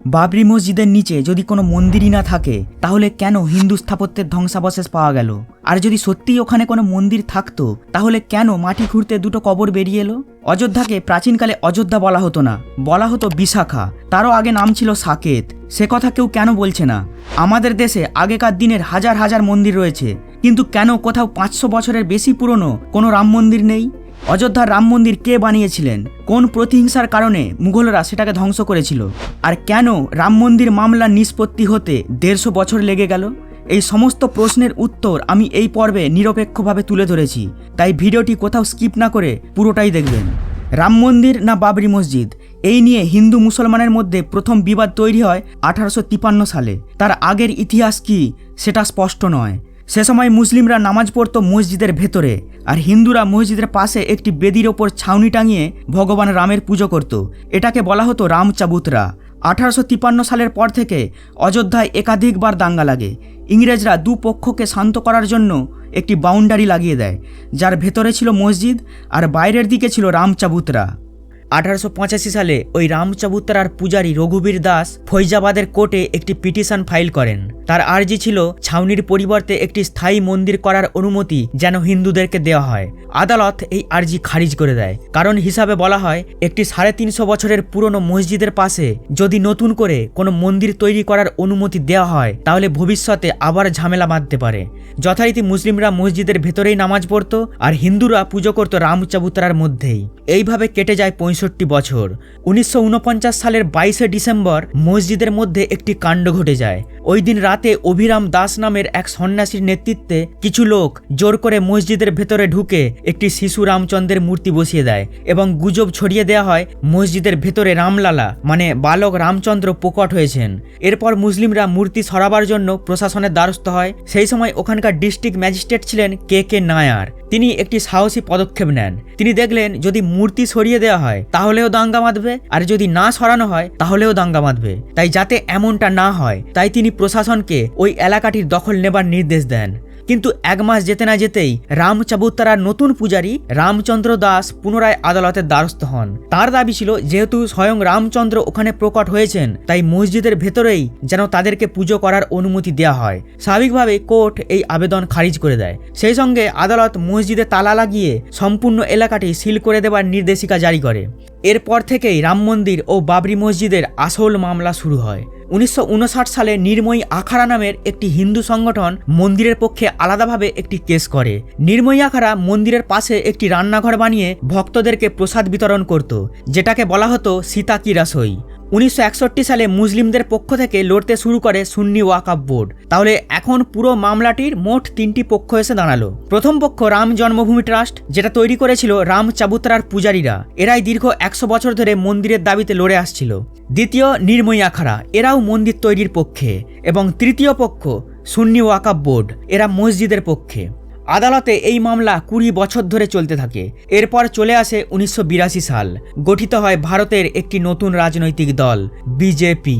বাবরি মসজিদের নিচে যদি কোনো মন্দিরই না থাকে, তাহলে কেন হিন্দু স্থাপত্যের ধ্বংসাবশেষ পাওয়া গেল? আর যদি সত্যিই ওখানে কোনো মন্দির থাকতো, তাহলে কেন মাটি খুঁড়তে দুটো কবর বেরিয়ে এলো? অযোধ্যাকে প্রাচীনকালে অযোধ্যা বলা হতো না, বলা হতো বিশাখা। তারও আগে নাম ছিল সাকেত। সে কথা কেউ কেন বলছে না? আমাদের দেশে আগেকার দিনের হাজার হাজার মন্দির রয়েছে, কিন্তু কেন কোথাও পাঁচশো বছরের বেশি পুরনো কোনো রাম মন্দির নেই? অযোধ্যার রাম মন্দির কে বানিয়েছিলেন? কোন প্রতিহিংসার কারণে মুঘলরা সেটাকে ধ্বংস করেছিল? আর কেন রাম মন্দির মামলা নিষ্পত্তি হতে দেড়শো বছর লেগে গেল? এই সমস্ত প্রশ্নের উত্তর আমি এই পর্বে নিরপেক্ষভাবে তুলে ধরেছি। তাই ভিডিওটি কোথাও স্কিপ না করে পুরোটাই দেখবেন। রাম মন্দির না বাবরি মসজিদ? এই নিয়ে হিন্দু মুসলমানের মধ্যে প্রথম বিবাদ তৈরি হয় আঠারোশো সালে। তার আগের ইতিহাস কি? সেটা স্পষ্ট নয়। সে সময় মুসলিমরা নামাজ পড়ত মসজিদের ভেতরে, আর হিন্দুরা মসজিদের পাশে একটি বেদির ওপর ছাউনি টাঙিয়ে ভগবান রামের পুজো করত। এটাকে বলা হতো রাম চাবুতরা আঠারোশো সালের পর থেকে অযোধ্যায় একাধিকবার দাঙ্গা লাগে। ইংরেজরা দু পক্ষকে শান্ত করার জন্য একটি বাউন্ডারি লাগিয়ে দেয়, যার ভেতরে ছিল মসজিদ আর বাইরের দিকে ছিল রাম চাবুতরা আঠারোশো পঁচাশি সালে ওই রামচাবুত্রার পূজারী রঘুবীর দাস ফৈজাবাদের কোর্টে একটি পিটিশন ফাইল করেন। তার আর্জি ছিল ছাউনির পরিবর্তে একটি স্থায়ী মন্দির করার অনুমতি যেন হিন্দুদেরকে দেওয়া হয়। আদালত এই আর্জি খারিজ করে দেয়। কারণ হিসাবে বলা হয়, একটি সাড়ে তিনশো বছরের পুরনো মসজিদের পাশে যদি নতুন করে কোনো মন্দির তৈরি করার অনুমতি দেওয়া হয়, তাহলে ভবিষ্যতে আবার ঝামেলা বাঁধতে পারে। যথারীতি মুসলিমরা মসজিদের ভেতরেই নামাজ পড়তো আর হিন্দুরা পুজো করতো রামচাবুত্রার মধ্যেই। এইভাবে কেটে যায় বছর। উনিশশো উনপঞ্চাশ সালের বাইশে ডিসেম্বর মসজিদের মধ্যে একটি কাণ্ড ঘটে যায়। ওই দিন রাতে অভিরাম দাস নামের এক সন্ন্যাসীর নেতৃত্বে কিছু লোক জোর করে মসজিদের ভেতরে ঢুকে একটি শিশু রামচন্দ্রের মূর্তি বসিয়ে দেয় এবং গুজব ছড়িয়ে দেওয়া হয় মসজিদের ভেতরে রামলালা মানে বালক রামচন্দ্র প্রকট হয়েছেন। এরপর মুসলিমরা মূর্তি সরাবার জন্য প্রশাসনের দ্বারস্থ হয়। সেই সময় ওখানকার ডিস্ট্রিক্ট ম্যাজিস্ট্রেট ছিলেন কে কে নায়ার। তিনি একটি সাহসী পদক্ষেপ নেন। তিনি দেখলেন যদি মূর্তি সরিয়ে দেওয়া হয় তাহলেও দাঙ্গা বাঁধবে আর যদি না সরানো হয়, তাহলেও দাঙ্গা বাঁধবে তাই যাতে এমনটা না হয়, তাই তিনি প্রশাসনকে ওই এলাকাটির দখল নেবার নির্দেশ দেন। কিন্তু এক মাস যেতে না যেতেই রাম চাবুত্তারার নতুন পূজারী রামচন্দ্র দাস পুনরায় আদালতের দ্বারস্থ হন। তার দাবি ছিল, যেহেতু স্বয়ং রামচন্দ্র ওখানে প্রকট হয়েছেন, তাই মসজিদের ভেতরেই যেন তাদেরকে পুজো করার অনুমতি দেওয়া হয়। স্বাভাবিকভাবে কোর্ট এই আবেদন খারিজ করে দেয়। সেই সঙ্গে আদালত মসজিদে তালা লাগিয়ে সম্পূর্ণ এলাকাটি সিল করে দেওয়ার নির্দেশিকা জারি করে। এরপর থেকেই রাম মন্দির ও বাবরি মসজিদের আসল মামলা শুরু হয়। উনিশশো উনষাট সালে নির্ময়ী আখাড়া নামের একটি হিন্দু সংগঠন মন্দিরের পক্ষে আলাদাভাবে একটি কেস করে। নির্ময়ী আখাড়া মন্দিরের পাশে একটি রান্নাঘর বানিয়ে ভক্তদেরকে প্রসাদ বিতরণ করত, যেটাকে বলা হতো সীতা কি রাসই। উনিশশো একষট্টি সালে মুসলিমদের পক্ষ থেকে লড়তে শুরু করে সুন্নি ওয়াকাব বোর্ড। তাহলে এখন পুরো মামলাটির মোট তিনটি পক্ষ এসে দাঁড়াল। প্রথম পক্ষ রাম জন্মভূমি ট্রাস্ট, যেটা তৈরি করেছিল রাম চাবুতরার পূজারীরা। এরাই দীর্ঘ একশো বছর ধরে মন্দিরের দাবিতে লড়ে আসছিল। দ্বিতীয় নির্ময়ী আখাড়া, এরাও মন্দির তৈরির পক্ষে। এবং তৃতীয় পক্ষ সুন্নি ওয়াকাব বোর্ড, এরা মসজিদের পক্ষে। আদালতে এই মামলা কুড়ি বছর ধরে চলতে থাকে। এরপর চলে আসে উনিশশো বিরাশি সাল। গঠিত হয় ভারতের একটি নতুন রাজনৈতিক দল, বিজেপি।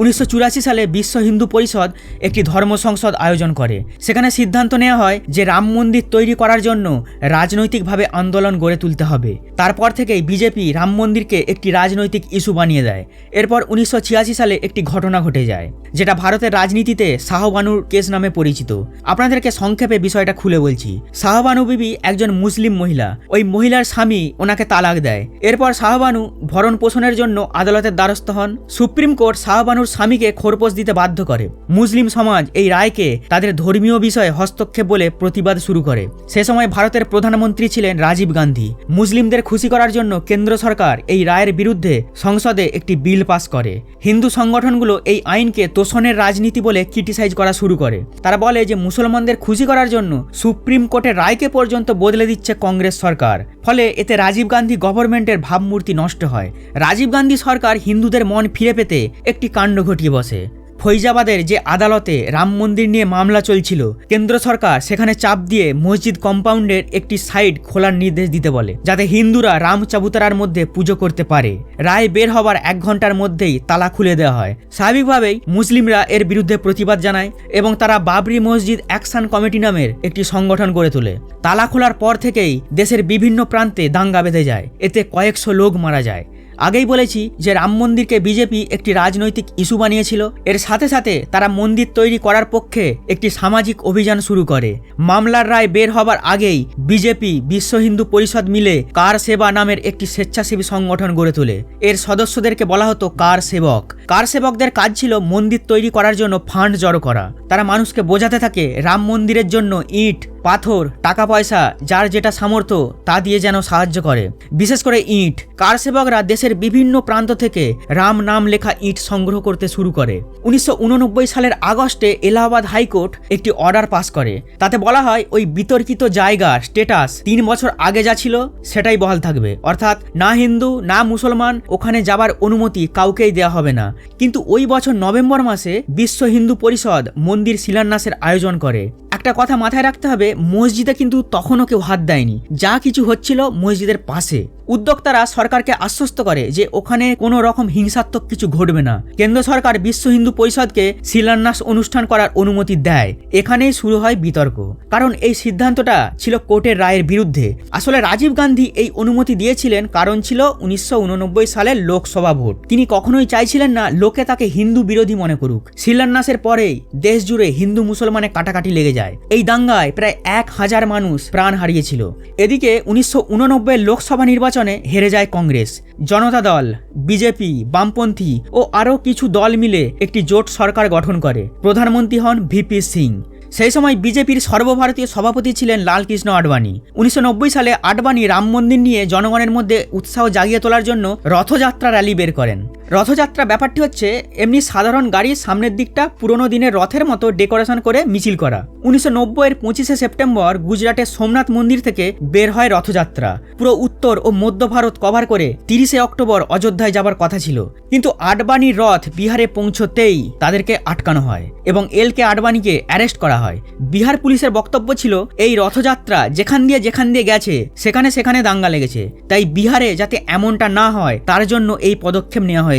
উনিশশো চুরাশি সালে বিশ্ব হিন্দু পরিষদ একটি ধর্ম সংসদ আয়োজন করে। সেখানে সিদ্ধান্ত নেওয়া হয় যে রাম মন্দির তৈরি করার জন্য রাজনৈতিকভাবে আন্দোলন গড়ে তুলতে হবে। তারপর থেকেই বিজেপি রাম মন্দিরকে একটি রাজনৈতিক ইস্যু বানিয়ে দেয়। এরপর উনিশশো ছিয়াশি সালে একটি ঘটনা ঘটে যায়, যেটা ভারতের রাজনীতিতে শাহবানুর কেস নামে পরিচিত। আপনাদেরকে সংক্ষেপে বিষয়টা খুলে বলছি। শাহবানু বিবি একজন মুসলিম মহিলা। ওই মহিলার স্বামী ওনাকে তালাক দেয়। এরপর শাহবানু ভরণ পোষণের জন্য আদালতের দ্বারস্থ হন। সুপ্রিম কোর্ট শাহবানুর স্বামীকে খোরপোশ দিতে বাধ্য করে। মুসলিম সমাজ এই রায়কে তাদের ধর্মীয় বিষয়ে হস্তক্ষেপ বলে প্রতিবাদ শুরু করে। সে সময় ভারতের প্রধানমন্ত্রী ছিলেন রাজীব গান্ধী। মুসলিমদের খুশি করার জন্য কেন্দ্র সরকার এই রায়ের বিরুদ্ধে সংসদে একটি বিল পাস করে। হিন্দু সংগঠনগুলো এই আইনকে তোষণের রাজনীতি বলে ক্রিটিসাইজ করা শুরু করে। তারা বলে যে, মুসলমানদের খুশি করার জন্য সুপ্রিম কোর্টের রায়কে পর্যন্ত বদলে দিচ্ছে কংগ্রেস সরকার। ফলে এতে রাজীব গান্ধী গভর্নমেন্টের ভাবমূর্তি নষ্ট হয়। রাজীব গান্ধী সরকার হিন্দুদের মন ফিরে পেতে একটি কাণ্ড ঘটিয়ে বসে। ফৈজাবাদের যে আদালতে রাম মন্দির নিয়ে মামলা চলছিল, কেন্দ্র সরকার সেখানে চাপ দিয়ে মসজিদ কম্পাউন্ডের একটি সাইড খোলার নির্দেশ দিতে বলে, যাতে হিন্দুরা রাম চাবুতারার মধ্যে পুজো করতে পারে। রায় বের হবার এক ঘণ্টার মধ্যেই তালা খুলে দেওয়া হয়। স্বাভাবিকভাবেই মুসলিমরা এর বিরুদ্ধে প্রতিবাদ জানায় এবং তারা বাবরি মসজিদ অ্যাকশন কমিটি নামের একটি সংগঠন গড়ে তোলে। তালা খোলার পর থেকেই দেশের বিভিন্ন প্রান্তে দাঙ্গা বেঁধে যায়। এতে কয়েকশো লোক মারা যায়। আগেই বলেছি যে রাম মন্দিরকে বিজেপি একটি রাজনৈতিক ইস্যু বানিয়েছিল। এর সাথে সাথে তারা মন্দির তৈরি করার পক্ষে একটি সামাজিক অভিযান শুরু করে। মামলার রায় বের হবার আগেই বিজেপি, বিশ্ব হিন্দু পরিষদ মিলে কার সেবা নামের একটি স্বেচ্ছাসেবী সংগঠন গড়ে তোলে। এর সদস্যদেরকে বলা হতো কার সেবক। কার সেবকদের কাজ ছিল মন্দির তৈরি করার জন্য ফান্ড জড়ো করা। তারা মানুষকে বোঝাতে থাকে রাম মন্দিরের জন্য ইট, পাথর টাকা পয়সা যার যেটা সামর্থ্য, তা দিয়ে যেন সাহায্য করে। বিশেষ করে ইট, কার সেবকরা দেশের বিভিন্ন প্রান্ত থেকে রাম নাম লেখা ইট সংগ্রহ করতে শুরু করে। উনিশশো উননব্বই সালের আগস্টে এলাহাবাদ হাইকোর্ট একটি অর্ডার পাস করে। তাতে বলা হয়, ওই বিতর্কিত জায়গার স্টেটাস তিন বছর আগে যা ছিল, সেটাই বহাল থাকবে। অর্থাৎ, না হিন্দু, না মুসলমান, ওখানে যাবার অনুমতি কাউকেই দেওয়া হবে না। কিন্তু ওই বছর নভেম্বর মাসে বিশ্ব হিন্দু পরিষদ মন্দির শিলান্যাসের আয়োজন করে। একটা কথা মাথায় রাখতে হবে, মসজিদে কিন্তু তখনও কেউ হাত দেয়নি। যা কিছু হচ্ছিল মসজিদের পাশে। উদ্যোক্তারা সরকারকে আশ্বস্ত করে যে ওখানে কোনো রকম হিংসাত্মক কিছু ঘটবে না। কেন্দ্র সরকার বিশ্ব হিন্দু পরিষদকে শিলান্যাস অনুষ্ঠান করার অনুমতি দেয়। এখানেই শুরু হয় বিতর্ক। কারণ এই সিদ্ধান্তটা ছিল কোর্টের রায়ের বিরুদ্ধে। আসলে রাজীব গান্ধী এই অনুমতি দিয়েছিলেন কারণ ছিল উনিশশো উননব্বই সালের লোকসভা ভোট। তিনি কখনোই চাইছিলেন না লোকে তাকে হিন্দু বিরোধী মনে করুক। শিলান্যাসের পরেই দেশ জুড়ে হিন্দু মুসলমানের কাটাকাটি লেগে যায়। এই দাঙ্গায় প্রায় এক হাজার মানুষ প্রাণ হারিয়েছিল। এদিকে উনিশশো লোকসভা নির্বাচনে হেরে যায় কংগ্রেস। জনতা দল, বিজেপি, বামপন্থী ও আরও কিছু দল মিলে একটি জোট সরকার গঠন করে। প্রধানমন্ত্রী হন ভিপি সিং। সেই সময় বিজেপির সর্বভারতীয় সভাপতি ছিলেন লালকৃষ্ণ আডবাণী। উনিশশো নব্বই সালে আডবাণী রাম মন্দির নিয়ে জনগণের মধ্যে উৎসাহ জাগিয়ে তোলার জন্য রথযাত্রা র্যালি বের করেন। রথযাত্রা ব্যাপারটি হচ্ছে, এমনি সাধারণ গাড়ির সামনের দিকটা পুরনো দিনের রথের মতো ডেকোরেশন করে মিছিল করা। উনিশশো নব্বইয়ের পঁচিশে সেপ্টেম্বর গুজরাটের সোমনাথ মন্দির থেকে বের হয় রথযাত্রা। পুরো উত্তর ও মধ্য ভারত কভার করে তিরিশে অক্টোবর অযোধ্যায় যাবার কথা ছিল। কিন্তু আডবাণীর রথ বিহারে পৌঁছতেই তাদেরকে আটকানো হয় এবং এল কে আডবাণীকে অ্যারেস্ট করা হয়। বিহার পুলিশের বক্তব্য ছিল, এই রথযাত্রা যেখান দিয়ে যেখান দিয়ে গেছে, সেখানে সেখানে দাঙ্গা লেগেছে। তাই বিহারে যাতে এমনটা না হয়, তার জন্য এই পদক্ষেপ নেওয়া হয়েছে।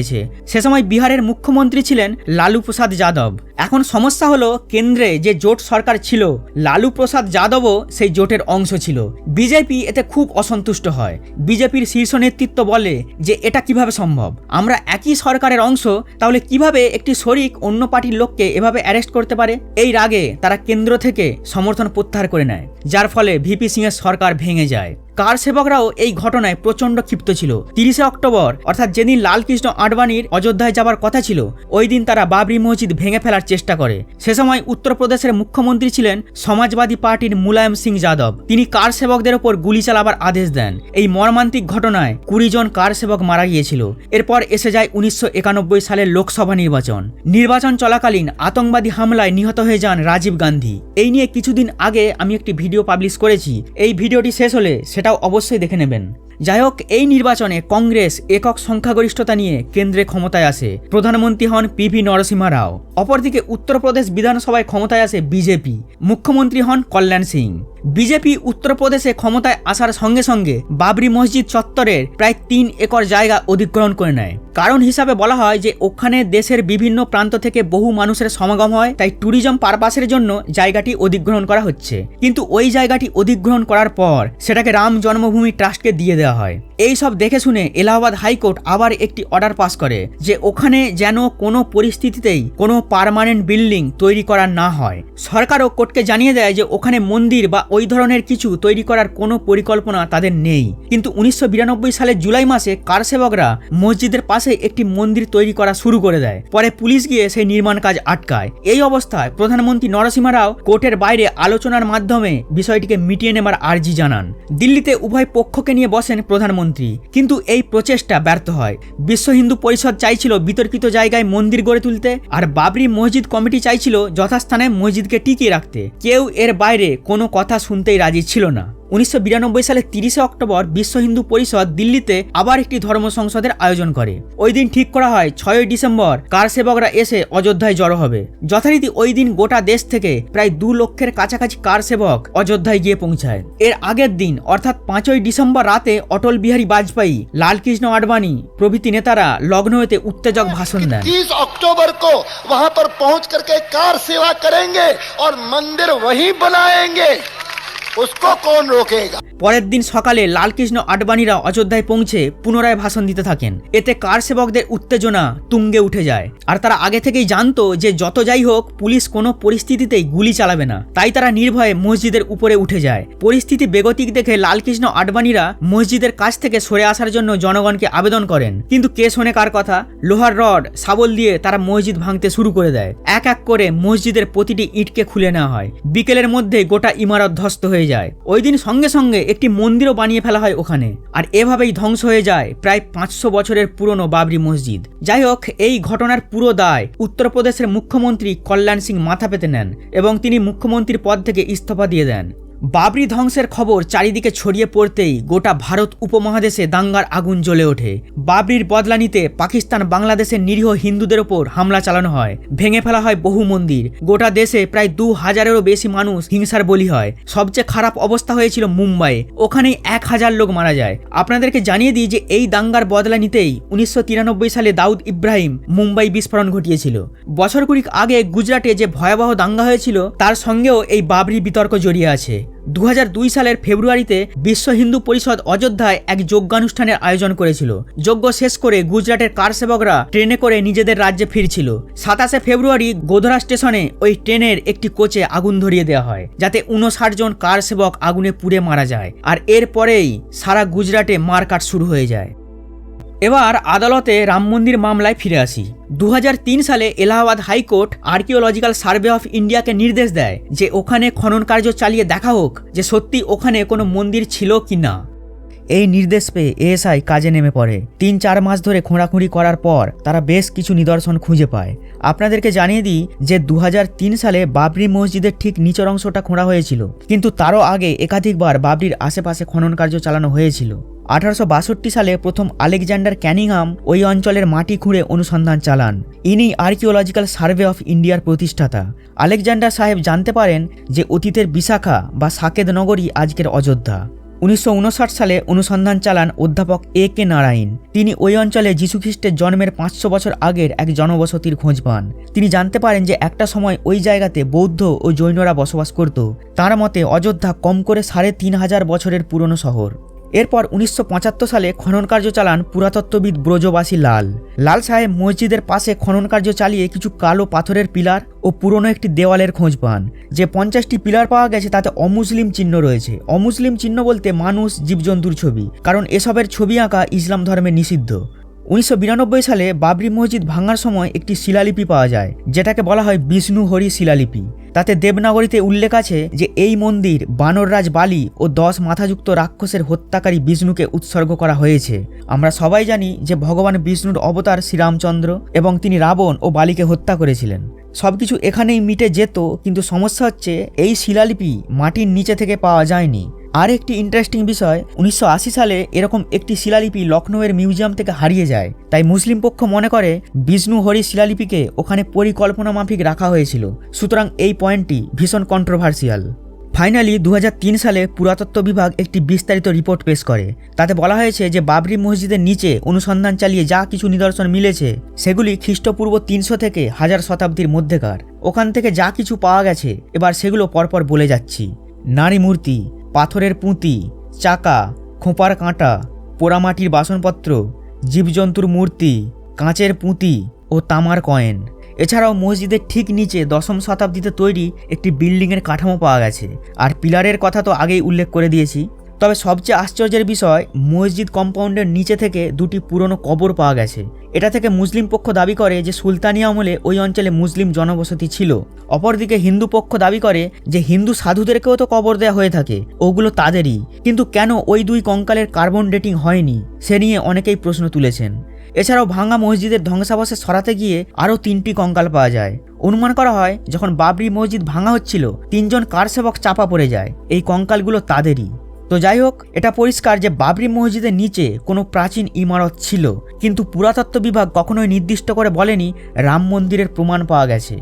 সে সময় বিহারের মুখ্যমন্ত্রী ছিলেন লালু প্রসাদ যাদব। এখন সমস্যা হলো কেন্দ্রে যে জোট সরকার ছিল লালু প্রসাদ যাদবও সেই জোটের অংশ ছিল। বিজেপি এতে খুব অসন্তুষ্ট হয়। বিজেপির শীর্ষ নেতৃত্ব বলে যে এটা কীভাবে সম্ভব? আমরা একই সরকারের অংশ, তাহলে কীভাবে একটি শরিক অন্য পার্টির লোককে এভাবে অ্যারেস্ট করতে পারে? এই রাগে তারা কেন্দ্র থেকে সমর্থন প্রত্যাহার করে নেয়, যার ফলে ভিপি সিং এর সরকার ভেঙে যায়। কার সেবকরাও এই ঘটনায় প্রচণ্ড ক্ষিপ্ত ছিল। তিরিশে অক্টোবর, অর্থাৎ যেদিন লালকৃষ্ণ আডবাণীর অযোধ্যায় যাবার কথা ছিল, ওই দিন তারা বাবরি মসজিদ ভেঙে ফেলার চেষ্টা করে। সে সময় উত্তরপ্রদেশের মুখ্যমন্ত্রী ছিলেন সমাজবাদী পার্টির মুলায়ম সিং যাদব। তিনি কার সেবকদের ওপর গুলি চালাবার আদেশ দেন। এই মর্মান্তিক ঘটনায় কুড়ি জন কার সেবক মারা গিয়েছিল। এরপর এসে যায় উনিশশো একানব্বই সালের লোকসভা নির্বাচন। নির্বাচন চলাকালীন আতঙ্কবাদী হামলায় নিহত হয়ে যান রাজীব গান্ধী। এই নিয়ে কিছুদিন আগে আমি একটি ভিডিও পাবলিশ করেছি। এই ভিডিওটি শেষ হলে সেটাও অবশ্যই দেখে নেবেন। যাই হোক এই নির্বাচনে কংগ্রেস একক সংখ্যাগরিষ্ঠতা নিয়ে কেন্দ্রে ক্ষমতায় আসে। প্রধানমন্ত্রী হন পি ভি নরসিংহ রাও। অপরদিকে উত্তরপ্রদেশ বিধানসভায় ক্ষমতায় আসে বিজেপি। মুখ্যমন্ত্রী হন কল্যাণ সিং। বিজেপি উত্তরপ্রদেশে ক্ষমতায় আসার সঙ্গে সঙ্গে বাবরি মসজিদ চত্বরের প্রায় তিন একর জায়গা অধিগ্রহণ করে নেয়। কারণ হিসাবে বলা হয় যে, ওখানে দেশের বিভিন্ন প্রান্ত থেকে বহু মানুষের সমাগম হয়, তাই ট্যুরিজম পারপাসের জন্য জায়গাটি অধিগ্রহণ করা হচ্ছে। কিন্তু ওই জায়গাটি অধিগ্রহণ করার পর, সেটাকে রাম জন্মভূমি ট্রাস্টকে দিয়ে দেওয়া হয়। এই সব দেখে শুনে এলাহাবাদ হাইকোর্ট আবার একটি অর্ডার পাস করে যে ওখানে যেন কোনো পরিস্থিতিতেই কোনো পার্মানেন্ট বিল্ডিং তৈরি করা না হয়। সরকারও কোর্টকে জানিয়ে দেয় যে ওখানে মন্দির বা ওই ধরনের কিছু তৈরি করার কোনো পরিকল্পনা তাদের নেই। কিন্তু উনিশশো বিরানব্বই সালের জুলাই মাসে কারসেবকরা মসজিদের পাশে একটি মন্দির তৈরি করা শুরু করে দেয়। পরে পুলিশ গিয়ে সেই নির্মাণ কাজ আটকায়। এই অবস্থায় প্রধানমন্ত্রী নরসিংহ রাও কোর্টের বাইরে আলোচনার মাধ্যমে বিষয়টিকে মিটিয়ে নেবার আর্জি জানান। দিল্লিতে উভয় পক্ষকে নিয়ে বসেন প্রধানমন্ত্রী। কিন্তু এই প্রচেষ্টা ব্যর্থ হয়। বিশ্ব হিন্দু পরিষদ চাইছিল বিতর্কিত জায়গায় মন্দির গড়ে তুলতে, আর বাবরি মসজিদ কমিটি চাইছিল যথাস্থানে মসজিদকে টিকিয়ে রাখতে। কেউ এর বাইরে কোনো কথা শুনতেই রাজি ছিল না। উনিশশো সালের তিরিশে অক্টোবর বিশ্ব হিন্দু পরিষদ দিল্লিতে আবার একটি ধর্ম সংসদের আয়োজন করে ওই দিন ঠিক করা হয় ছয়ই ডিসেম্বর কার সেবকরা এসে অযোধ্যায় জড়ো হবে যথারীতি ওই দিন গোটা দেশ থেকে প্রায় দু লক্ষের কাছাকাছি কার সেবক অযোধ্যায় গিয়ে পৌঁছায় এর আগের দিন অর্থাৎ পাঁচই ডিসেম্বর রাতে অটল বিহারী বাজপেয়ী লালকৃষ্ণ আডবাণী প্রভৃতি নেতারা লগ্নতে উত্তেজক ভাষণ দেন तीस अक्टूबर को वहां पर पहुंच करके कार सेवा करेंगे और मंदिर वहीं बनाएंगे उसको कौन रोकेगा পরের দিন সকালে লালকৃষ্ণ আডবাণীরা অযোধ্যায় পৌঁছে পুনরায় ভাষণ দিতে থাকেন এতে কার সেবকদের উত্তেজনা তুঙ্গে উঠে যায় আর তারা আগে থেকেই জানতো যে যত যাই হোক পুলিশ কোনো পরিস্থিতিতেই গুলি চালাবে না তাই তারা নির্ভয়ে মসজিদের উপরে উঠে যায় পরিস্থিতি বেগতিক দেখে লালকৃষ্ণ আডবাণীরা মসজিদের কাছ থেকে সরে আসার জন্য জনগণকে আবেদন করেন কিন্তু কে শোনে কার কথা লোহার রড শাবল দিয়ে তারা মসজিদ ভাঙতে শুরু করে দেয় এক এক করে মসজিদের প্রতিটি ইটকে খুলে নেওয়া হয় বিকেলের মধ্যে গোটা ইমারত ধ্বস্ত হয়ে যায়। ওই দিন সঙ্গে সঙ্গে একটি মন্দিরও বানিয়ে ফেলা হয় ওখানে। আর এভাবেই ধ্বংস হয়ে যায় প্রায় পাঁচশো বছরের পুরনো বাবরি মসজিদ। যাই হোক, এই ঘটনার পুরো দায় উত্তরপ্রদেশের মুখ্যমন্ত্রী কল্যাণ সিং মাথা পেতে নেন এবং তিনি মুখ্যমন্ত্রীর পদ থেকে ইস্তফা দিয়ে দেন। বাবরি ধ্বংসের খবর চারিদিকে ছড়িয়ে পড়তেই গোটা ভারত উপমহাদেশে দাঙ্গার আগুন জ্বলে ওঠে। বাবরির বদলা নিতে পাকিস্তান বাংলাদেশের নিরীহ হিন্দুদের ওপর হামলা চালানো হয়। ভেঙে ফেলা হয় বহু মন্দির। গোটা দেশে প্রায় দু হাজারেরও বেশি মানুষ হিংসার বলি হয়। সবচেয়ে খারাপ অবস্থা হয়েছিল মুম্বাইয়ে ওখানেই এক হাজার লোক মারা যায়। আপনাদেরকে জানিয়ে দিই যে এই দাঙ্গার বদলা নিতেই উনিশশো তিরানব্বই সালে দাউদ ইব্রাহিম মুম্বাই বিস্ফোরণ ঘটিয়েছিল। বছর কুড়িক আগে গুজরাটে যে ভয়াবহ দাঙ্গা হয়েছিল, তার সঙ্গেও এই বাবরি বিতর্ক জড়িয়ে আছে। দু হাজার দুই সালের ফেব্রুয়ারিতে বিশ্ব হিন্দু পরিষদ অযোধ্যায় এক যজ্ঞানুষ্ঠানের আয়োজন করেছিল। যজ্ঞ শেষ করে গুজরাটের কার সেবকরা ট্রেনে করে নিজেদের রাজ্যে ফিরছিল। সাতাশে ফেব্রুয়ারি গোধরা স্টেশনে ওই ট্রেনের একটি কোচে আগুন ধরিয়ে দেওয়া হয়, যাতে উনষাট জন কার সেবক আগুনে পুড়ে মারা যায়। আর এরপরেই সারা গুজরাটে মারকাট শুরু হয়ে যায়। এবার আদালতে রাম মন্দির মামলায় ফিরে আসি। দু হাজার তিন সালে Allahabad high court archaeological survey of ইন্ডিয়াকে নির্দেশ দেয় যে ওখানে খনন কার্য চালিয়ে দেখা হোক যে সত্যি ওখানে কোনো মন্দির ছিল কি না। এই নির্দেশ পেয়ে এএসআই কাজে নেমে পড়ে। তিন চার মাস ধরে খোঁড়াখুঁড়ি করার পর তারা বেশ কিছু নিদর্শন খুঁজে পায়। আপনাদেরকে জানিয়ে দিই যে দু হাজার তিন সালে বাবরি মসজিদের ঠিক নিচের অংশটা খোঁড়া হয়েছিল। কিন্তু তারও আগে একাধিকবার বাবরির আশেপাশে খনন কার্য চালানো হয়েছিল। আঠারোশো বাষট্টি সালে প্রথম আলেকজান্ডার ক্যানিংহাম ওই অঞ্চলের মাটি খুঁড়ে অনুসন্ধান চালান। ইনি আর্কিওলজিক্যাল সার্ভে অফ ইন্ডিয়ার প্রতিষ্ঠাতা। আলেকজান্ডার সাহেব জানতে পারেন যে অতীতের বিশাখা বা সাকেত নগরী আজকের অযোধ্যা। উনিশশো উনষাট সালে অনুসন্ধান চালান অধ্যাপক এ কে নারায়ণ। তিনি ওই অঞ্চলে যীশুখ্রিস্টের জন্মের পাঁচশো বছর আগের এক জনবসতির খোঁজ পান। তিনি জানতে পারেন যে একটা সময় ওই জায়গাতে বৌদ্ধ ও জৈনরা বসবাস করত। তার মতে অযোধ্যা কম করে সাড়ে তিন হাজার বছরের পুরনো শহর। এরপর উনিশশো পঁচাত্তর সালে খনন কার্য চালান পুরাতত্ত্ববিদ ব্রজবাসী লাল। লাল সাহেব মসজিদের পাশে খনন কার্য চালিয়ে কিছু কালো পাথরের পিলার ও পুরনো একটি দেওয়ালের খোঁজ পান। যে পঞ্চাশটি পিলার পাওয়া গেছে তাতে অমুসলিম চিহ্ন রয়েছে। অমুসলিম চিহ্ন বলতে মানুষ, জীবজন্তুর ছবি, কারণ এসবের ছবি আঁকা ইসলাম ধর্মে নিষিদ্ধ। উনিশশো বিরানব্বই সালে বাবরি মসজিদ ভাঙার সময় একটি শিলালিপি পাওয়া যায়, যেটাকে বলা হয় বিষ্ণু হরি শিলালিপি। তাতে দেবনাগরীতে উল্লেখ আছে যে এই মন্দির বানররাজ বালি ও দশ মাথাযুক্ত রাক্ষসের হত্যাকারী বিষ্ণুকে উৎসর্গ করা হয়েছে। আমরা সবাই জানি যে ভগবান বিষ্ণুর অবতার শ্রীরামচন্দ্র এবং তিনি রাবণ ও বালিকে হত্যা করেছিলেন। সব কিছু এখানেই মিটে যেত, কিন্তু সমস্যা হচ্ছে এই শিলালিপি মাটির নিচে থেকে পাওয়া যায়নি। আর একটি ইন্টারেস্টিং বিষয়, উনিশশো আশি সালে এরকম একটি শিলালিপি লখনৌয়ের মিউজিয়াম থেকে হারিয়ে যায়। তাই মুসলিম পক্ষ মনে করে বিষ্ণু হরি শিলালিপিকে ওখানে পরিকল্পনা মাফিক রাখা হয়েছিল। সুতরাং এই পয়েন্টটি ভীষণ কন্ট্রোভার্সিয়াল ফাইনালি দু হাজার তিন সালে পুরাতত্ত্ব বিভাগ একটি বিস্তারিত রিপোর্ট পেশ করে। তাতে বলা হয়েছে যে, বাবরি মসজিদের নিচে অনুসন্ধান চালিয়ে যা কিছু নিদর্শন মিলেছে, সেগুলি খ্রিস্টপূর্ব তিনশো থেকে হাজার শতাব্দীর মধ্যেকার। ওখান থেকে যা কিছু পাওয়া গেছে, এবার সেগুলো পরপর বলে যাচ্ছি। নারী মূর্তি পাথরের পুঁতি, চাকা, খোঁপার কাঁটা, পোড়ামাটির বাসনপত্র, জীবজন্তুর মূর্তি, কাঁচের পুঁতি ও তামার কয়েন। এছাড়াও মসজিদের ঠিক নিচে দশম শতাব্দীতে তৈরি একটি বিল্ডিংয়ের কাঠামো পাওয়া গেছে। আর পিলারের কথা তো আগেই উল্লেখ করে দিয়েছি। তবে সবচেয়ে আশ্চর্যের বিষয়, মসজিদ কম্পাউন্ডের নিচে থেকে দুটি পুরনো কবর পাওয়া গেছে। এটা থেকে মুসলিম পক্ষ দাবি করে যে সুলতানি আমলে ওই অঞ্চলে মুসলিম জনবসতি ছিল। অপরদিকে হিন্দু পক্ষ দাবি করে যে হিন্দু সাধুদেরকেও তো কবর দেওয়া হয়ে থাকে, ওগুলো তাদেরই। কিন্তু কেন ওই দুই কঙ্কালের কার্বন ডেটিং হয়নি, সে নিয়ে অনেকেই প্রশ্ন তুলেছেন। এছাড়াও ভাঙা মসজিদের ধ্বংসাবশেষ সরাতে গিয়ে আরও তিনটি কঙ্কাল পাওয়া যায়। অনুমান করা হয়, যখন বাবরি মসজিদ ভাঙা হচ্ছিল, তিনজন কারসেবক চাপা পড়ে যায়, এই কঙ্কালগুলো তাদেরই। তো যাই হোক এটা পরিষ্কার যে বাবরি মসজিদের নিচে কোনো প্রাচীন ইমারত ছিল, কিন্তু পুরাতত্ত্ব বিভাগ কখনোই নির্দিষ্ট করে বলেনি রাম মন্দিরের প্রমাণ পাওয়া গেছে।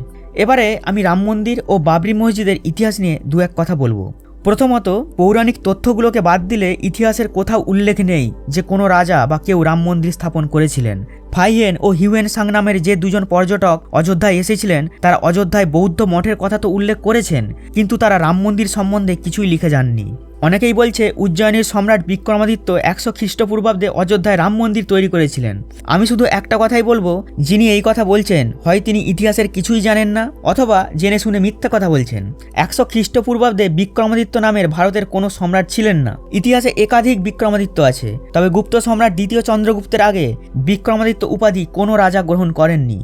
এবারে আমি রাম মন্দির ও বাবরি মসজিদের ইতিহাস নিয়ে দু এক কথা বলব। প্রথমত, পৌরাণিক তথ্যগুলোকে বাদ দিলে ইতিহাসের কোথাও উল্লেখ নেই যে কোনো রাজা বা কেউ রাম মন্দির স্থাপন করেছিলেন। ফাইয়েন ও হিউয়েন সাং নামের যে দুজন পর্যটক অযোধ্যায় এসেছিলেন, তারা অযোধ্যায় বৌদ্ধ মঠের কথা তো উল্লেখ করেছেন, কিন্তু তারা রাম মন্দির সম্বন্ধে কিছুই লিখে যাননি। অনেকেই বলছে, উজ্জয়িনীর সম্রাট বিক্রমাদিত্য একশো খ্রিস্টপূর্বাব্দে অযোধ্যায় রাম মন্দির তৈরি করেছিলেন। আমি শুধু একটা কথাই বলব, যিনি এই কথা বলছেন, হয় তিনি ইতিহাসের কিছুই জানেন না, অথবা জেনে শুনে মিথ্যা কথা বলছেন। একশো খ্রিস্টপূর্বাব্দে বিক্রমাদিত্য নামের ভারতের কোনো সম্রাট ছিলেন না। ইতিহাসে একাধিক বিক্রমাদিত্য আছে, তবে গুপ্ত সম্রাট দ্বিতীয় চন্দ্রগুপ্তের আগে বিক্রমাদিত্য উপাধি কোনো রাজা গ্রহণ করেননি।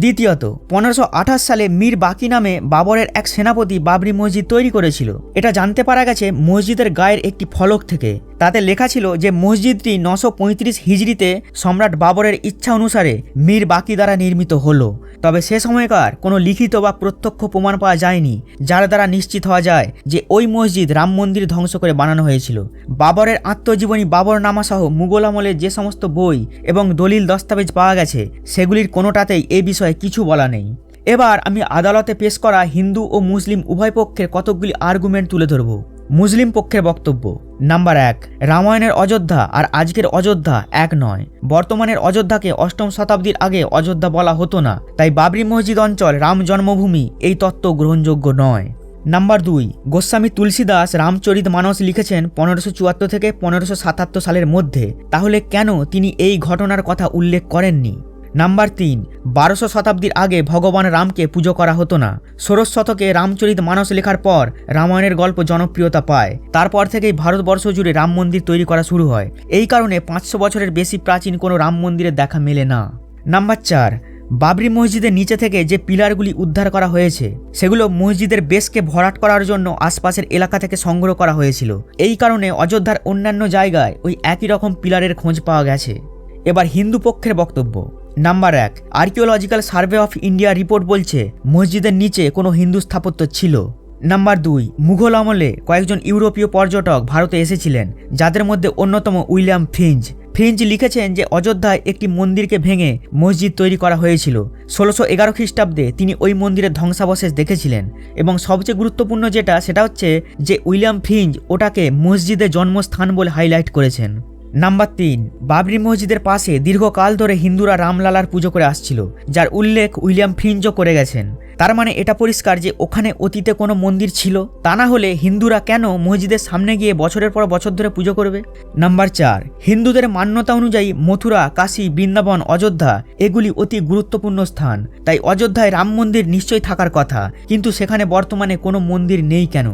দ্বিতীয়ত, পনেরোশো সালে মীর বাকি নামে বাবরের এক সেনাপতি বাবরি মসজিদ তৈরি করেছিল। এটা জানতে পারা গেছে মসজিদের গায়ের একটি ফলক থেকে। তাতে লেখা ছিল যে মসজিদটি নশো পঁয়ত্রিশ হিজড়িতে সম্রাট বাবরের ইচ্ছা অনুসারে মীর বাকি দ্বারা নির্মিত হলো। তবে সে সময়কার কোনো লিখিত বা প্রত্যক্ষ প্রমাণ পাওয়া যায়নি, যার দ্বারা নিশ্চিত হওয়া যায় যে ওই মসজিদ রাম মন্দির ধ্বংস করে বানানো হয়েছিল। বাবরের আত্মজীবনী বাবর নামাসহ মুঘল আমলের যে সমস্ত বই এবং দলিল দস্তাবেজ পাওয়া গেছে, সেগুলির কোনোটাতেই এ বিষয়ে কিছু বলা নেই। এবার আমি আদালতে পেশ করা হিন্দু ও মুসলিম উভয় পক্ষের কতকগুলি আর্গুমেন্ট তুলে ধরব। মুসলিম পক্ষের বক্তব্য। নাম্বার এক, রামায়ণের অযোধ্যা আর আজকের অযোধ্যা এক নয়। বর্তমানের অযোধ্যাকে অষ্টম শতাব্দীর আগে অযোধ্যা বলা হতো না, তাই বাবরি মসজিদ অঞ্চল রাম জন্মভূমি এই তত্ত্ব গ্রহণযোগ্য নয়। নাম্বার দুই, গোস্বামী তুলসীদাস রামচরিত মানস লিখেছেন পনেরোশো চুয়াত্তর থেকে পনেরোশো সাতাত্তর সালের মধ্যে। তাহলে কেন তিনি এই ঘটনার কথা উল্লেখ করেননি? নাম্বার তিন, বারোশো শতাব্দীর আগে ভগবান রামকে পুজো করা হতো না। ষোড়শ শতকে রামচরিত মানস লেখার পর রামায়ণের গল্প জনপ্রিয়তা পায়। তারপর থেকেই ভারতবর্ষ জুড়ে রাম মন্দির তৈরি করা শুরু হয়। এই কারণে পাঁচশো বছরের বেশি প্রাচীন কোনো রাম মন্দিরের দেখা মেলে না। নাম্বার চার, বাবরি মসজিদের নিচে থেকে যে পিলারগুলি উদ্ধার করা হয়েছে, সেগুলো মসজিদের বেসকে ভরাট করার জন্য আশপাশের এলাকা থেকে সংগ্রহ করা হয়েছিল। এই কারণে অযোধ্যার অন্যান্য জায়গায় ওই একই রকম পিলারের খোঁজ পাওয়া গেছে। এবার হিন্দু পক্ষের বক্তব্য। নাম্বার এক archaeological survey of India report বলছে, মসজিদের নিচে কোনো হিন্দু স্থাপত্য ছিল। নাম্বার দুই, মুঘল আমলে কয়েকজন ইউরোপীয় পর্যটক ভারতে এসেছিলেন, যাদের মধ্যে অন্যতম উইলিয়াম ফিঞ্চ। ফিঞ্চ লিখেছেন যে অযোধ্যায় একটি মন্দিরকে ভেঙে মসজিদ তৈরি করা হয়েছিল। ষোলোশো এগারো খ্রিস্টাব্দে তিনি ওই মন্দিরের ধ্বংসাবশেষ দেখেছিলেন এবং সবচেয়ে গুরুত্বপূর্ণ যেটা, সেটা হচ্ছে যে উইলিয়াম ফিঞ্চ ওটাকে মসজিদের জন্মস্থান বলে হাইলাইট করেছেন। নাম্বার তিন, বাবরি মসজিদের পাশে দীর্ঘকাল ধরে হিন্দুরা রামলালার পুজো করে আসছিল, যার উল্লেখ উইলিয়াম ফ্রিঞ্জও করে গেছেন। তার মানে এটা পরিষ্কার যে ওখানে অতীতে কোনো মন্দির ছিল, তা না হলে হিন্দুরা কেন মসজিদের সামনে গিয়ে বছরের পর বছর ধরে পুজো করবে? নাম্বার চার, হিন্দুদের মান্যতা অনুযায়ী মথুরা, কাশী, বৃন্দাবন, অযোধ্যা, এগুলি অতি গুরুত্বপূর্ণ স্থান। তাই অযোধ্যায় রাম মন্দির নিশ্চয়ই থাকার কথা, কিন্তু সেখানে বর্তমানে কোনো মন্দির নেই কেন?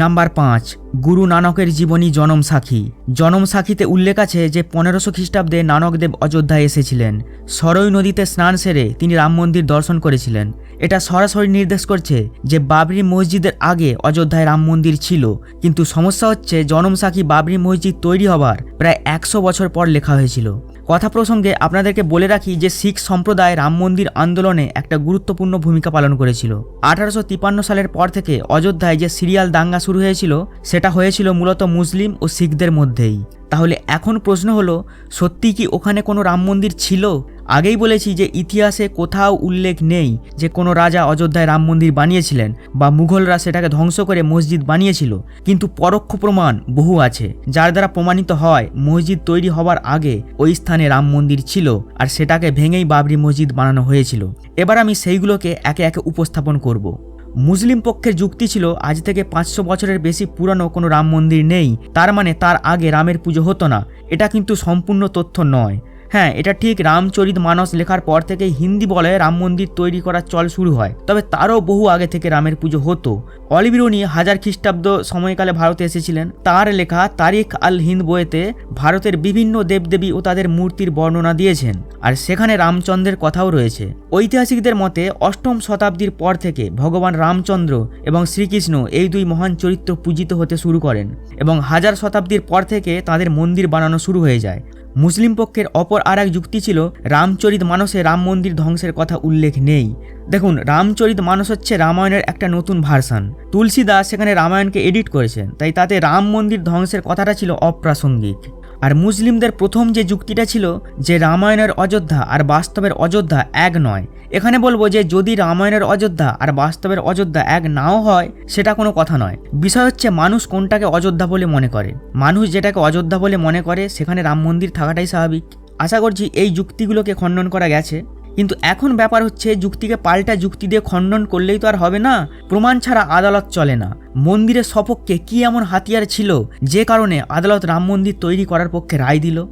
নাম্বার পাঁচ, গুরু নানকের জীবনী জনম সাখী জনম সাখীতে উল্লেখ আছে যে পনেরোশো খ্রিস্টাব্দে নানকদেব অযোধ্যায় এসেছিলেন। সরই নদীতে স্নান সেরে তিনি রাম মন্দির দর্শন করেছিলেন। এটা সরাসরি নির্দেশ করছে যে বাবরি মসজিদের আগে অযোধ্যায় রাম মন্দির ছিল। কিন্তু সমস্যা হচ্ছে জনম সাখী বাবরি মসজিদ তৈরি হবার প্রায় একশো বছর পর লেখা হয়েছিল। কথা প্রসঙ্গে আপনাদেরকে বলে রাখি যে শিখ সম্প্রদায় রাম মন্দির আন্দোলনে একটা গুরুত্বপূর্ণ ভূমিকা পালন করেছিল। আঠারোশো সালের পর থেকে অযোধ্যায় যে সিরিয়াল দাঙ্গা শুরু হয়েছিল, সেটা হয়েছিল মূলত মুসলিম ও শিখদের মধ্যেই। তাহলে এখন প্রশ্ন হলো, সত্যি কি ওখানে কোনো রাম মন্দির ছিল? আগেই বলেছি যে ইতিহাসে কোথাও উল্লেখ নেই যে কোনো রাজা অযোধ্যায় রাম মন্দির বানিয়েছিলেন বা মুঘলরা সেটাকে ধ্বংস করে মসজিদ বানিয়েছিল। কিন্তু পরোক্ষ প্রমাণ বহু আছে। যার দ্বারা প্রমাণিত হয়, মসজিদ তৈরি হবার আগে ওই স্থানে রাম মন্দির ছিল আর সেটাকে ভেঙেই বাবরি মসজিদ বানানো হয়েছিল। এবার আমি সেইগুলোকে একে একে উপস্থাপন করব। মুসলিম পক্ষের যুক্তি ছিল, আজ থেকে পাঁচশো বছরের বেশি পুরানো কোনো রাম মন্দির নেই। তার মানে তার আগে রামের পুজো হতো না। এটা কিন্তু সম্পূর্ণ তথ্য নয়। হ্যাঁ এটা ঠিক রামচরিত মানস লেখার পর থেকেই হিন্দি বলে রাম মন্দির তৈরি করার চল শুরু হয়। তবে তারও বহু আগে থেকে রামের পুজো হতো। অলিবিরনি হাজার খ্রিস্টাব্দ সময়কালে ভারতে এসেছিলেন। তার লেখা তারিখ আল হিন্দ বইয়েতে ভারতের বিভিন্ন দেবদেবী ও তাদের মূর্তির বর্ণনা দিয়েছেন। আর সেখানে রামচন্দ্রের কথাও রয়েছে। ঐতিহাসিকদের মতে অষ্টম শতাব্দীর পর থেকে ভগবান রামচন্দ্র এবং শ্রীকৃষ্ণ এই দুই মহান চরিত্র পূজিত হতে শুরু করেন এবং হাজার শতাব্দীর পর থেকে তাদের মন্দির বানানো শুরু হয়ে যায়। মুসলিম পক্ষের অপর আর এক যুক্তি ছিল, রামচরিত মানসে রাম মন্দির ধ্বংসের কথা উল্লেখ নেই। দেখুন, রামচরিত মানস হচ্ছে রামায়ণের একটা নতুন ভার্সান। তুলসী দাস সেখানে রামায়ণকে এডিট করেছেন, তাই তাতে রাম মন্দির ধ্বংসের কথাটা ছিল অপ্রাসঙ্গিক। আর মুসলিমদের প্রথম যে যুক্তিটা ছিল যে রামায়ণের অযোধ্যা আর বাস্তবের অযোধ্যা এক নয়। এখানে বলব যে যদি রামায়ণের অযোধ্যা আর বাস্তবের অযোধ্যা এক নাও হয়, সেটা কোনো কথা নয়। বিষয় হচ্ছে মানুষ কোনটাকে অযোধ্যা বলে মনে করে। মানুষ যেটাকে অযোধ্যা বলে মনে করে, সেখানে রাম মন্দির থাকাটাই স্বাভাবিক। আশা করছি এই যুক্তিগুলোকে খণ্ডন করা গেছে। কিন্তু এখন ব্যাপার হচ্ছে যুক্তিকে পাল্টা যুক্তি দিয়ে খণ্ডন করলেই তো আর হবে না। প্রমাণ ছাড়া আদালত চলে না। মন্দিরের সপক্ষে কি এমন হাতিয়ার ছিল যে কারণে আদালত রাম মন্দির তৈরি করার পক্ষে রায় দিল?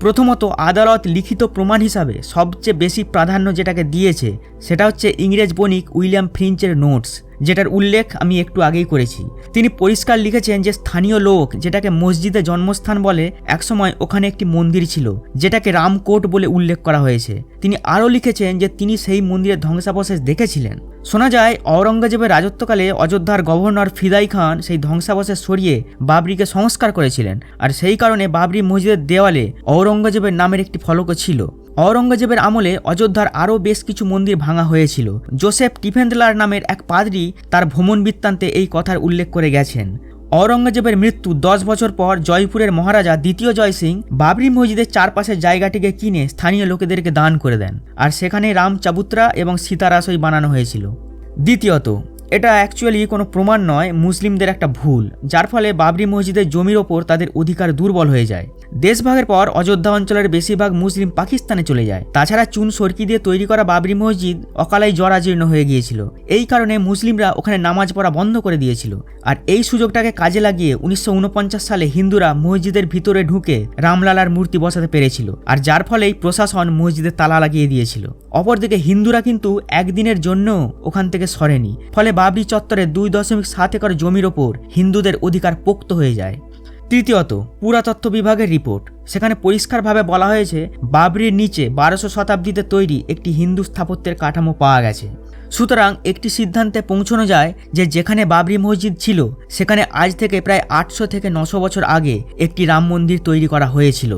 প্রথমত, আদালত লিখিত প্রমাণ হিসাবে সবচেয়ে বেশি প্রাধান্য যেটাকে দিয়েছে, সেটা হচ্ছে ইংরেজ বণিক উইলিয়াম ফ্রিঞ্চের নোটস। যেটার উল্লেখ আমি একটু আগেই করেছি। তিনি পরিষ্কার লিখেছেন যে স্থানীয় লোক যেটাকে মসজিদে জন্মস্থান বলে একসময় ওখানে একটি মন্দির ছিল, যেটাকে রামকোট বলে উল্লেখ করা হয়েছে। তিনি আরও লিখেছেন যে তিনি সেই মন্দিরের ধ্বংসাবশেষ দেখেছিলেন। শোনা যায়, ঔরঙ্গজেবের রাজত্বকালে অযোধ্যার গভর্নর ফিদাই খান সেই ধ্বংসাবশেষ সরিয়ে বাবরিকে সংস্কার করেছিলেন, আর সেই কারণে বাবরি মসজিদের দেওয়ালে ঔরঙ্গজেবের নামের একটি ফলকও ছিল। ঔরঙ্গজেবের আমলে অযোধ্যার আরও বেশ কিছু মন্দির ভাঙা হয়েছিল। জোসেফ টিফেন্ডলার নামের এক পাদ্রী তার ভ্রমণ বৃত্তান্তে এই কথার উল্লেখ করে গেছেন। ঔরঙ্গজেবের মৃত্যু দশ বছর পর জয়পুরের মহারাজা দ্বিতীয় জয় সিং বাবরি মসজিদের চারপাশের জায়গাটিকে কিনে স্থানীয় লোকেদেরকে দান করে দেন। আর সেখানে রাম চাবুত্রা এবং সীতারাসই বানানো হয়েছিল। দ্বিতীয়ত এটা অ্যাকচুয়ালি কোনো প্রমাণ নয়, মুসলিমদের একটা ভুল, যার ফলে বাবরি মসজিদের জমির ওপর তাদের অধিকার দুর্বল হয়ে যায়। দেশভাগের পর অযোধ্যা অঞ্চলের বেশিরভাগ মুসলিম পাকিস্তানে চলে যায়। তাছাড়া চুন সরকি দিয়ে তৈরি করা বাবরি মসজিদ অকালাই জরাজীর্ণ হয়ে গিয়েছিল। এই কারণে মুসলিমরা ওখানে নামাজ পড়া বন্ধ করে দিয়েছিল। আর এই সুযোগটাকে কাজে লাগিয়ে উনিশশো উনপঞ্চাশ সালে হিন্দুরা মসজিদের ভিতরে ঢুকে রামলালার মূর্তি বসাতে পেরেছিল। আর যার ফলেই প্রশাসন মসজিদে তালা লাগিয়ে দিয়েছিল। অপরদিকে হিন্দুরা কিন্তু একদিনের জন্য ওখান থেকে সরেনি। ফলে বাবরি চত্বরে দুই দশমিক সাত একর জমির ওপর হিন্দুদের অধিকার পোক্ত হয়ে যায়। তৃতীয়ত, পুরাতত্ত্ব বিভাগের রিপোর্ট। সেখানে পরিষ্কারভাবে বলা হয়েছে, বাবরির নিচে বারোশো শতাব্দীতে তৈরি একটি হিন্দু স্থাপত্যের কাঠামো পাওয়া গেছে। সুতরাং একটি সিদ্ধান্তে পৌঁছানো যায় যে যেখানে বাবরি মসজিদ ছিল, সেখানে আজ থেকে প্রায় আটশো থেকে নশো বছর আগে একটি রাম মন্দির তৈরি করা হয়েছিল।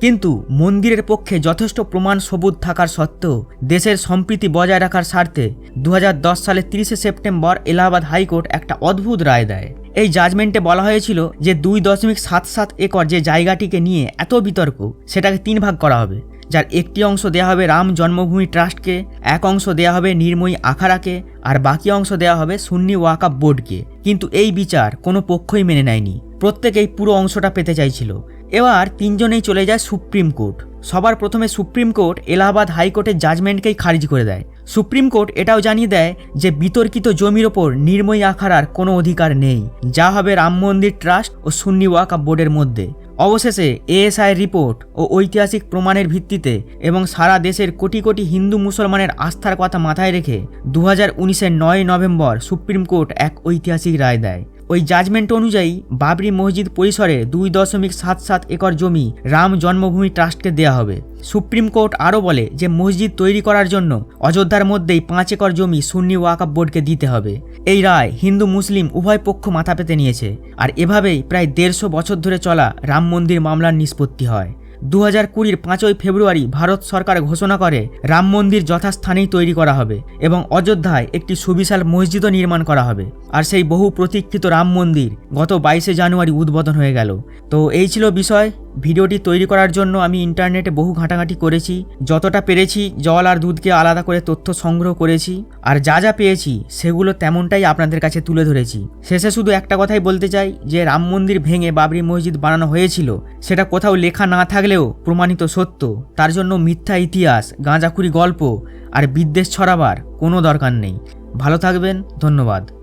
কিন্তু মন্দিরের পক্ষে যথেষ্ট প্রমাণ সবুত থাকার সত্ত্বেও দেশের সম্প্রীতি বজায় রাখার স্বার্থে দু সালের তিরিশে সেপ্টেম্বর এলাহাবাদ হাইকোর্ট একটা অদ্ভুত রায় দেয়। এই জাজমেন্টে বলা হয়েছিল যে দুই দশমিক সাত সাত একর যে জায়গাটিকে নিয়ে এত বিতর্ক, সেটাকে তিন ভাগ করা হবে। যার একটি অংশ দেওয়া হবে রাম জন্মভূমি ট্রাস্টকে, এক অংশ দেওয়া হবে নির্ময়ী আখাড়াকে, আর বাকি অংশ দেওয়া হবে সুন্নি ওয়াকাপ বোর্ডকে। কিন্তু এই বিচার কোনো পক্ষই মেনে নেয়নি। প্রত্যেকেই পুরো অংশটা পেতে চাইছিল। এবার তিনজনেই চলে যায় সুপ্রিম কোর্ট। সবার প্রথমে সুপ্রিম কোর্ট এলাহাবাদ হাইকোর্টের জাজমেন্টকেই খারিজ করে দেয়। সুপ্রিম কোর্ট এটাও জানিয়ে দেয় যে বিতর্কিত জমির ওপর নির্ময়ী আখাড়ার কোনো অধিকার নেই। যা হবে রাম মন্দির ট্রাস্ট ও সুন্নি ওয়াকা বোর্ডের মধ্যে। অবশেষে এএসআই রিপোর্ট ও ঐতিহাসিক প্রমাণের ভিত্তিতে এবং সারা দেশের কোটি কোটি হিন্দু মুসলমানের আস্থার কথা মাথায় রেখে দু হাজার নয় নভেম্বর সুপ্রিম কোর্ট এক ঐতিহাসিক রায় দেয়। ওই জাজমেন্ট অনুযায়ী বাবরি মসজিদ পরিসরে দুই দশমিক সাত সাত একর জমি রাম জন্মভূমি ট্রাস্টকে দেওয়া হবে। সুপ্রিম কোর্ট আরও বলে যে মসজিদ তৈরি করার জন্য অযোধ্যার মধ্যেই পাঁচ একর জমি সুন্নি ওয়াকাপ বোর্ডকে দিতে হবে। এই রায় হিন্দু মুসলিম উভয় পক্ষ মাথা পেতে নিয়েছে। আর এভাবেই প্রায় দেড়শো বছর ধরে চলা রাম মন্দির মামলার নিষ্পত্তি হয়। দু হাজার কুড়ির পাঁচই ফেব্রুয়ারি ভারত সরকার ঘোষণা করে রাম মন্দির যথাস্থানেই তৈরি করা হবে এবং অযোধ্যায় একটি সুবিশাল মসজিদও নির্মাণ করা হবে। আর সেই বহু প্রতীক্ষিত রাম মন্দির গত বাইশে জানুয়ারি উদ্বোধন হয়ে গেল। তো এই ছিল বিষয়। ভিডিওটি তৈরি করার জন্য আমি ইন্টারনেটে বহু ঘাঁটাঘাঁটি করেছি, যতটা পেরেছি জল আর দুধকে আলাদা করে তথ্য সংগ্রহ করেছি, আর যা যা পেয়েছি সেগুলো তেমনটাই আপনাদের কাছে তুলে ধরেছি। শেষে শুধু একটা কথাই বলতে চাই, যে রাম মন্দির ভেঙে বাবরি মসজিদ বানানো হয়েছিল, সেটা কোথাও লেখা না থাকলেও প্রমাণিত সত্য। তার জন্য মিথ্যা ইতিহাস, গাঁজাখুরি গল্প আর বিদ্বেষ ছড়াবার কোনো দরকার নেই। ভালো থাকবেন, ধন্যবাদ।